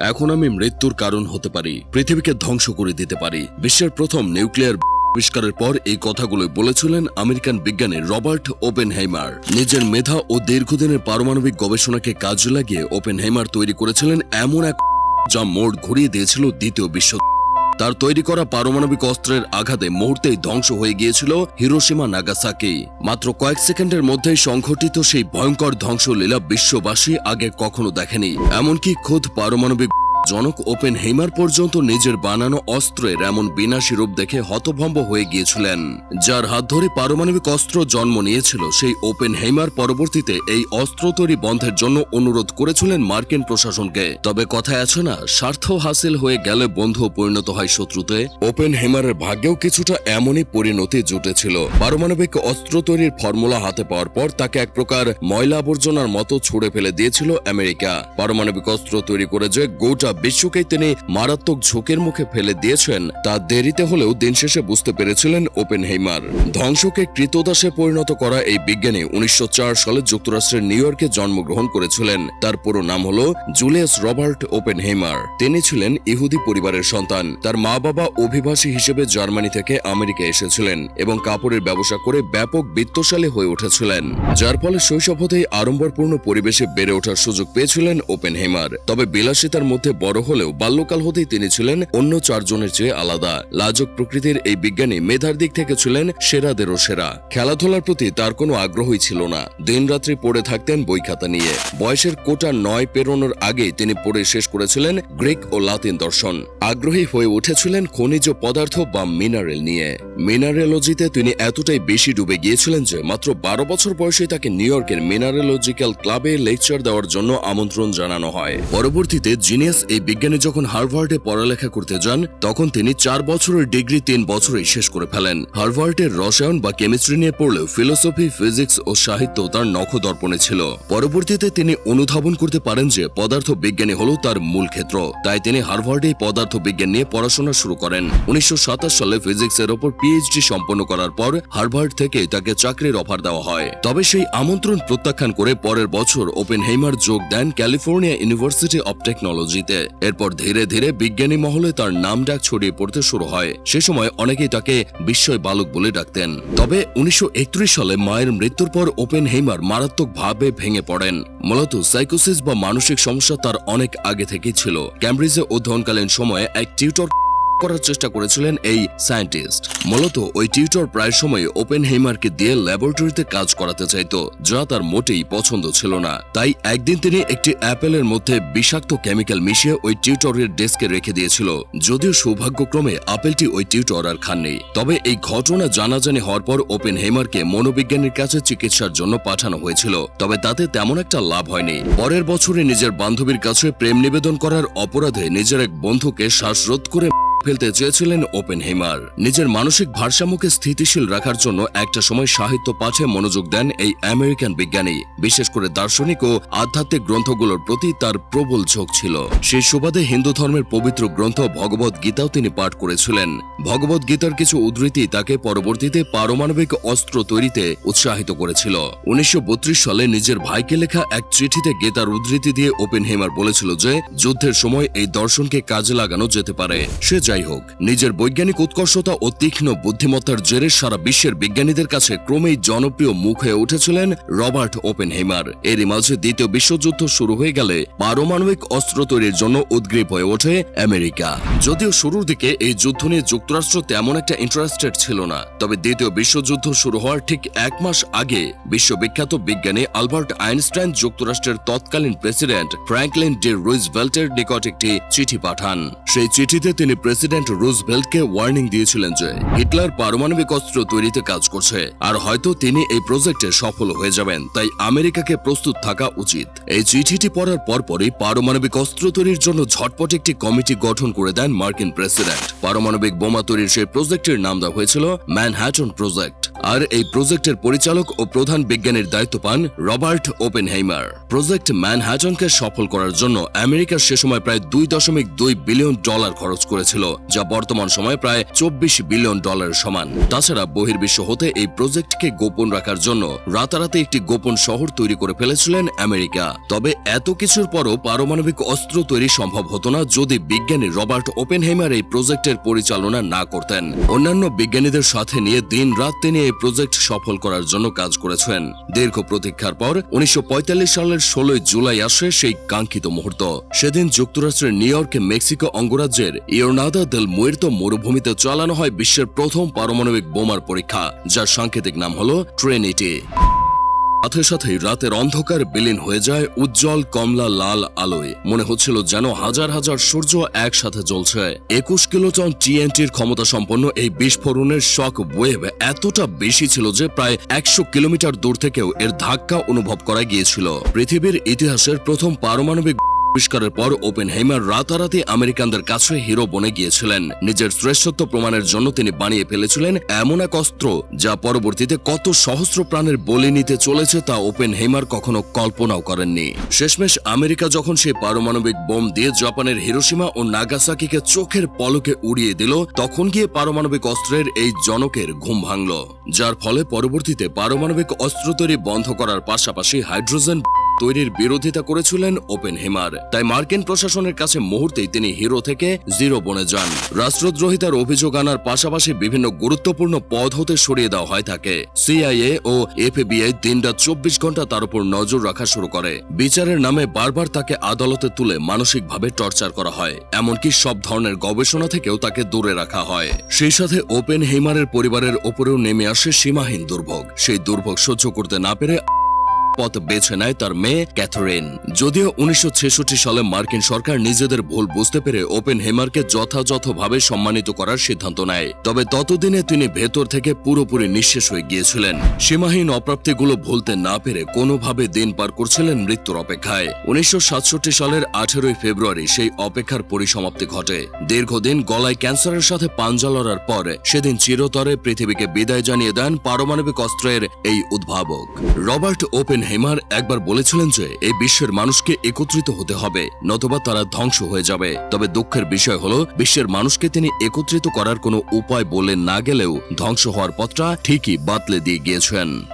এখন আমি মৃত্যুর কারণ হতে পারি, পৃথিবীকে ধ্বংস করে দিতে পারি। বিশ্বের প্রথম নিউক্লিয়ার আবিষ্কারের পর এই কথাগুলো বলেছিলেন আমেরিকান বিজ্ঞানী রবার্ট ওপেনহেইমার। নিজের মেধা ও দীর্ঘদিনের পারমাণবিক গবেষণাকে কাজে লাগিয়ে ওপেনহেইমার তৈরি করেছিলেন এমন এক যা মোড় ঘুরিয়ে দিয়েছিল দ্বিতীয় বিশ্ব তার তৈরি করা পারমাণবিক অস্ত্রের আঘাতে মুহূর্তেই ধ্বংস হয়ে গিয়েছিল হিরোসীমা নাগাসাকি। মাত্র কয়েক সেকেন্ডের মধ্যেই সংঘটিত সেই ভয়ঙ্কর ধ্বংসলীলা বিশ্ববাসী আগে কখনো দেখেনি। এমনকি খোদ পারমাণবিক জনক ওপেন হেইমার পর্যন্ত নিজের বানানো অস্ত্রের এমন বিনাশী রূপ দেখে হতভম্ব হয়ে গিয়েছিলেন। যার হাত ধরে পারমাণবিক অস্ত্র জন্ম নিয়েছিল, সেই ওপেন হেইমার পরবর্তীতে এই অস্ত্র তৈরি বন্ধের জন্য অনুরোধ করেছিলেন মার্কিন প্রশাসনকে। তবে কথায় আছে না স্বার্থ হাসিল হয়ে গেলে বন্ধু পরিণত হয় শত্রুতে। ওপেন হেমারের ভাগ্যেও কিছুটা এমনই পরিণতি জুটেছিল। পারমাণবিক অস্ত্র তৈরির ফর্মুলা হাতে পাওয়ার পর তাকে এক প্রকার ময়লা আবর্জনার মতো ছুড়ে ফেলে দিয়েছিল আমেরিকা। পারমাণবিক অস্ত্র তৈরি করে যে গোটা বিশ্বকেই তিনি মারাত্মক ঝুঁকির মুখে ফেলে দিয়েছেন, তা দেরিতে হলেও দিন শেষে বুঝতে পেরেছিলেন ওপেন হেইমার ধ্বংসকে কৃতদাসে পরিণত করা এই বিজ্ঞানী উনিশশো চার সালে যুক্তরাষ্ট্রের নিউ ইয়র্কে জন্মগ্রহণ করেছিলেন। তার পুরো নাম হল জুলিয়াস রবার্ট ওপেন হেইমার তিনি ছিলেন ইহুদি পরিবারের সন্তান। তার মা বাবা অভিবাসী হিসেবে জার্মানি থেকে আমেরিকা এসেছিলেন এবং কাপড়ের ব্যবসা করে ব্যাপক বিত্তশালী হয়ে উঠেছিলেন। যার ফলে শৈশব হতেই আড়ম্বরপূর্ণ পরিবেশে বেড়ে ওঠার সুযোগ পেয়েছিলেন ওপেন হেইমার তবে বিলাসিতার মধ্যে বড় হলেও বাল্যকাল হতেই তিনি ছিলেন অন্য চারজনের চেয়ে আলাদা। লাজক প্রকৃতির এই বিজ্ঞানী মেধার দিক থেকে ছিলেন সেরাদেরও সেরা। খেলাধুলার প্রতি তার কোনো আগ্রহই ছিল না। দিনরাত্রি পড়ে থাকতেন বই খাতা নিয়ে। বয়সের কোটা নয় পেরোনোর আগে তিনি পড়ে শেষ করেছিলেন গ্রিক ও লাতিন দর্শন। আগ্রহী হয়ে উঠেছিলেন খনিজ পদার্থ বা মিনারেল নিয়ে। মিনারেলজিতে তিনি এতটাই বেশি ডুবে গিয়েছিলেন যে মাত্র বারো বছর বয়সে তাকে নিউ ইয়র্কের মিনারেলজিক্যাল ক্লাবে লেকচার দেওয়ার জন্য আমন্ত্রণ জানানো হয়। পরবর্তীতে জিনিয়াস এই বিজ্ঞানী যখন হার্ভার্ডে পড়ালেখা করতে যান, তখন তিনি চার বছরের ডিগ্রি তিন বছরেই শেষ করে ফেলেন। হার্ভার্ডের রসায়ন বা কেমিস্ট্রি নিয়ে পড়লেও ফিলোসফি, ফিজিক্স ও সাহিত্য তার নখ দর্পণে ছিল। পরবর্তীতে তিনি অনুধাবন করতে পারেন যে পদার্থ বিজ্ঞানী হল তার মূল ক্ষেত্র। তাই তিনি হার্ভার্ডে পদার্থ বিজ্ঞান নিয়ে পড়াশোনা শুরু করেন। উনিশশো সাতাশ সালে ফিজিক্সের ওপর পিএইচডি সম্পন্ন করার পর হার্ভার্ড থেকে তাকে চাকরির অফার দেওয়া হয়। তবে সেই আমন্ত্রণ প্রত্যাখ্যান করে পরের বছর ওপেন হেইমার যোগ দেন ক্যালিফোর্নিয়া ইউনিভার্সিটি অব টেকনোলজিতে। এরপর ধীরে ধীরে বিজ্ঞানী মহলে তার নাম ডাক ছড়িয়ে পড়তে শুরু হয়। সে সময় অনেকেই তাকে বিস্ময় বালক বলে ডাকতেন। তবে উনিশশো একত্রিশ সালে মায়ের মৃত্যুর পর ওপেন হেইমার মারাত্মকভাবে ভেঙে পড়েন। মূলত সাইকোসিস বা মানসিক সমস্যা তার অনেক আগে থেকেই ছিল। ক্যামব্রিজে অধ্যয়নকালীন সময়ে এক টিউটর করার চেষ্টা করেছিলেন এই সায়েন্টিস্ট। মূলত ওই টিউটর প্রায় সময় ওপেন হেইমারকে দিয়ে ল্যাবরেটরিতে কাজ করাতে চাইতো, যা তার মোটেই পছন্দ ছিল না। তাই একদিন তিনি একটি অ্যাপেলের মধ্যে বিষাক্ত কেমিক্যাল মিশিয়ে ওই টিউটরের ডেস্কে রেখে দিয়েছিল। যদিও সৌভাগ্যক্রমে আপেলটি ওই টিউটর আর খাননি। তবে এই ঘটনা জানাজানি হওয়ার পর ওপেন হেইমারকে মনোবিজ্ঞানীর কাছে চিকিৎসার জন্য পাঠানো হয়েছিল। তবে তাতে তেমন একটা লাভ হয়নি। পরের বছরে নিজের বান্ধবীর কাছে প্রেম নিবেদন করার অপরাধে নিজের এক বন্ধুকে শ্বাসরোধ করে ফেলতে চেয়েছিলেন ওপেন হেমার নিজের মানসিক ভারসাম্যকে স্থিতিশীল রাখার জন্য একটা সময় সাহিত্য পাঠে মনোযোগ দেন এই আমেরিকান বিজ্ঞানী। বিশেষ করে দার্শনিক ও আধ্যাত্মিক গ্রন্থগুলোর প্রতি তার প্রবল ঝোঁক ছিল। সেই সুবাদে হিন্দু ধর্মের পবিত্র গ্রন্থ ভগবত গীতাও তিনি পাঠ করেছিলেন। ভগবত গীতার কিছু উদ্ধৃতি তাকে পরবর্তীতে পারমাণবিক অস্ত্র তৈরিতে উৎসাহিত করেছিল। উনিশশো বত্রিশ সালে নিজের ভাইকে লেখা এক চিঠিতে গীতার উদ্ধৃতি দিয়ে ওপেন হেমার বলেছিল যে, যুদ্ধের সময় এই দর্শনকে কাজে লাগানো যেতে পারে। সে যাই হোক, নিজের বৈজ্ঞানিক উৎকর্ষতা ও তীক্ষ্ণ বুদ্ধিমত্তার জেরে সারা বিশ্বের বিজ্ঞানীদের কাছে ক্রমেই জনপ্রিয় মুখ হয়ে উঠেছিলেন রবার্ট ওপেন হেমার এরই মাঝে দ্বিতীয় বিশ্বযুদ্ধ শুরু হয়ে গেলে পারমাণবিক অস্ত্র তৈরির জন্য উদ্গ্রীব হয়ে ওঠে আমেরিকা। যদিও শুরুর দিকে এই যুদ্ধ নিয়ে যুক্তরাষ্ট্র তেমন একটা ইন্টারেস্টেড ছিল না, তবে দ্বিতীয় বিশ্বযুদ্ধ শুরু হওয়ার ঠিক এক মাস আগে বিশ্ববিখ্যাত বিজ্ঞানী আলবার্ট আইনস্টাইন যুক্তরাষ্ট্রের তৎকালীন প্রেসিডেন্ট ফ্র্যাঙ্কলিন ডি রুইজভেল্টের নিকট একটি চিঠি পাঠান। সেই চিঠিতে তিনি প্রেসিডেন্ট রুজভেল্টকে ওয়ার্নিং দিয়েছিলেন যে হিটলার পারমাণবিক অস্ত্র তৈরিতে কাজ করছে, আর হয়তো তিনি এই প্রজেক্টে সফল হয়ে যাবেন, তাই আমেরিকাকে প্রস্তুত থাকা উচিত। এই চিঠিটি পড়ার পরপরই পারমাণবিক অস্ত্র তৈরির জন্য ঝটপট একটি কমিটি গঠন করে দেন মার্কিন প্রেসিডেন্ট। পারমাণবিক বোমা তৈরির সেই প্রজেক্টের নাম দেওয়া হয়েছিল ম্যানহ্যাটন প্রজেক্ট, আর এই প্রজেক্টের পরিচালক ও প্রধান বিজ্ঞানীর দায়িত্ব পান রবার্ট ওপেনহেইমার। প্রজেক্ট ম্যানহ্যাটনকে সফল করার জন্য আমেরিকার সে সময় প্রায় দুই দশমিক দুই বিলিয়ন ডলার খরচ করেছিল। যা বর্তমান সময়ে প্রায় চব্বিশ বিলিয়ন ডলারের সমান। তাছাড়া বহির্বিশ্ব হতে এই প্রজেক্টকে গোপন রাখার জন্য রাতারাতি একটি গোপন শহর তৈরি করে ফেলেছিলেন আমেরিকা। তবে এত কিছুর পরও পারমাণবিক অস্ত্র তৈরি সম্ভব হতো না যদি বিজ্ঞানী রবার্ট ওপেনহেইমার এই প্রজেক্টের পরিচালনা না করতেন। অন্যান্য বিজ্ঞানীদের সাথে নিয়ে দিন রাত তিনি এই প্রজেক্ট সফল করার জন্য কাজ করেছেন। দীর্ঘ প্রতীক্ষার পর উনিশশো পঁয়তাল্লিশ সালের ষোলোই জুলাই আসে সেই কাঙ্ক্ষিত মুহূর্ত। সেদিন যুক্তরাষ্ট্রের নিউ ইয়র্কে মেক্সিকো অঙ্গরাজ্যের ইয়োনাদা দেল মুয়ের্তো মরুভূমিতে চালানো হয় বিশ্বের প্রথম পারমাণবিক বোমার পরীক্ষা, যার সাংকেতিক নাম হল ট্রেনিটি সাথে সাথেই রাতের অন্ধকার বিলীন হয়ে যায় উজ্জ্বল কমলা লাল আলোয়। মনে হচ্ছিল যেন হাজার হাজার সূর্য একসাথে জ্বলছে। একুশ কিলোটন টিএনটির ক্ষমতা সম্পন্ন এই বিস্ফোরণের শক ওয়েভ এতটা বেশি ছিল যে প্রায় একশো কিলোমিটার দূর থেকেও এর ধাক্কা অনুভব করা গিয়েছিল। পৃথিবীর ইতিহাসের প্রথম পারমাণবিক আবিষ্কারের পর ওপেন হেইমার রাতারাতি আমেরিকানদের কাছে হিরো বনে গিয়েছিলেন। নিজের শ্রেষ্ঠত্ব প্রমাণের জন্য তিনি বানিয়ে ফেলেছিলেন এমন এক অস্ত্র, যা পরবর্তীতে কত সহস্র প্রাণের বলি নিতে চলেছে তা ওপেন হেইমার কখনো কল্পনাও করেননি। শেষমেশ আমেরিকা যখন সেই পারমাণবিক বোম দিয়ে জাপানের হিরোসীমা ও নাগাসাকিকে চোখের পলকে উড়িয়ে দিল, তখন গিয়ে পারমাণবিক অস্ত্রের এই জনকের ঘুম ভাঙল, যার ফলে পরবর্তীতে পারমাণবিক অস্ত্র তৈরি বন্ধ করার পাশাপাশি হাইড্রোজেন তৈরির বিরোধিতা করেছিলেন ওপেন হেমার। তাই মার্কিন প্রশাসনের কাছে মুহূর্তেই তিনি হিরো থেকে জিরো বনে যান। রাষ্ট্রদ্রোহিতার অভিযোগ আনার পাশাপাশি বিভিন্ন গুরুত্বপূর্ণ পদ হতে সরিয়ে দেওয়া হয় তাকে। সিআইএ ও এফবিআই দিনরাত চব্বিশ ঘণ্টা তার উপর নজর রাখা শুরু করে। বিচারের নামে বারবার তাকে আদালতে তুলে মানসিকভাবে টর্চার করা হয়। এমনকি সব ধরনের গবেষণা থেকেও তাকে দূরে রাখা হয়। সেই সাথে ওপেন হেইমারের পরিবারের ওপরেও নেমে আসে সীমাহীন দুর্ভোগ। সেই দুর্ভোগ সহ্য করতে না পেরে পথ বেছে নেয় তার মেয়ে ক্যাথরিন। যদিও উনিশশো ছেষট্টি সালে মার্কিন সরকার নিজেদের ভুল বুঝতে পেরে ওপেন হেমারকে যথাযথভাবে সম্মানিত করার সিদ্ধান্ত নেয়। তবে ততদিনে তিনি ভেতর থেকে পুরোপুরি নিঃশেষ হয়ে গিয়েছিলেন। সীমাহীন অপ্রাপ্তিগুলো ভুলতে না পেরে কোনোভাবে দিন পার করছিলেন মৃত্যুর অপেক্ষায়। উনিশশো সাতষট্টি সালের আঠেরোই ফেব্রুয়ারি সেই অপেক্ষার পরিসমাপ্তি ঘটে। দীর্ঘদিন গলায় ক্যান্সারের সাথে পাঞ্জা লড়ার পর সেদিন চিরতরে পৃথিবীকে বিদায় জানিয়ে দেন পারমাণবিক অস্ত্রের এই উদ্ভাবক। রবার্ট ওপেন হেমার একবার বলেছিলেন যে, এই বিশ্বের মানুষকে একত্রিত হতে হবে, নতবা তারা ধ্বংস হয়ে যাবে। তবে দুঃখের বিষয় হলো, বিশ্বের মানুষকে তিনি একত্রিত করার কোনো উপায় বলে না গেলেও ধ্বংস হওয়ার পথটা ঠিকই বাতলে দিয়ে গিয়েছেন।